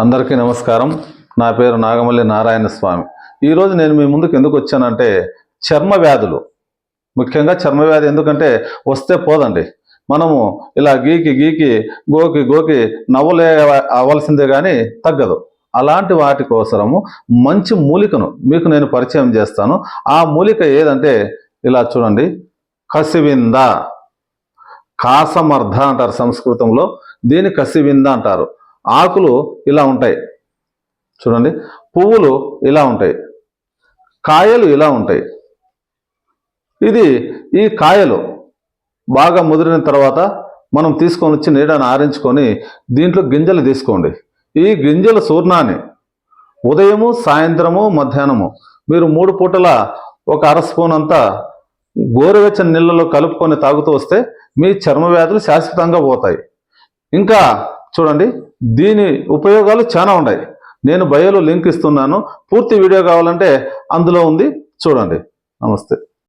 అందరికీ నమస్కారం. నా పేరు నాగమల్లి నారాయణ స్వామి. ఈరోజు నేను మీ ముందుకు ఎందుకు వచ్చానంటే చర్మ వ్యాధులు. ముఖ్యంగా చర్మ వ్యాధి ఎందుకంటే వస్తే పోదండి. మనము ఇలా గీకి గీకి గోకి గోకి నవ్వలే అవ్వాల్సిందే కానీ తగ్గదు. అలాంటి వాటి కోసరము మంచి మూలికను మీకు నేను పరిచయం చేస్తాను. ఆ మూలిక ఏదంటే ఇలా చూడండి. కసివింద. కాసమర్ధ అంటారు సంస్కృతంలో. దీని కసివింద అంటారు. ఆకులు ఇలా ఉంటాయి. చూడండి. పువ్వులు ఇలా ఉంటాయి. కాయలు ఇలా ఉంటాయి. ఇది ఈ కాయలు బాగా ముదిరిన తర్వాత మనం తీసుకొని వచ్చి నీడని ఆరించుకొని దీంట్లో గింజలు తీసుకోండి. ఈ గింజల చూర్ణాన్ని ఉదయము సాయంత్రము మధ్యాహ్నము మీరు మూడు పూటల ఒక అర స్పూన్ అంతా గోరువెచ్చని నీళ్ళలో కలుపుకొని తాగుతూ వస్తే మీ చర్మ వ్యాధులు శాశ్వతంగా పోతాయి. ఇంకా చూడండి దీని ఉపయోగాలు చాలా ఉన్నాయి. నేను బయోలో లింక్ ఇస్తున్నాను. పూర్తి వీడియో కావాలంటే అందులో ఉంది. చూడండి. నమస్తే.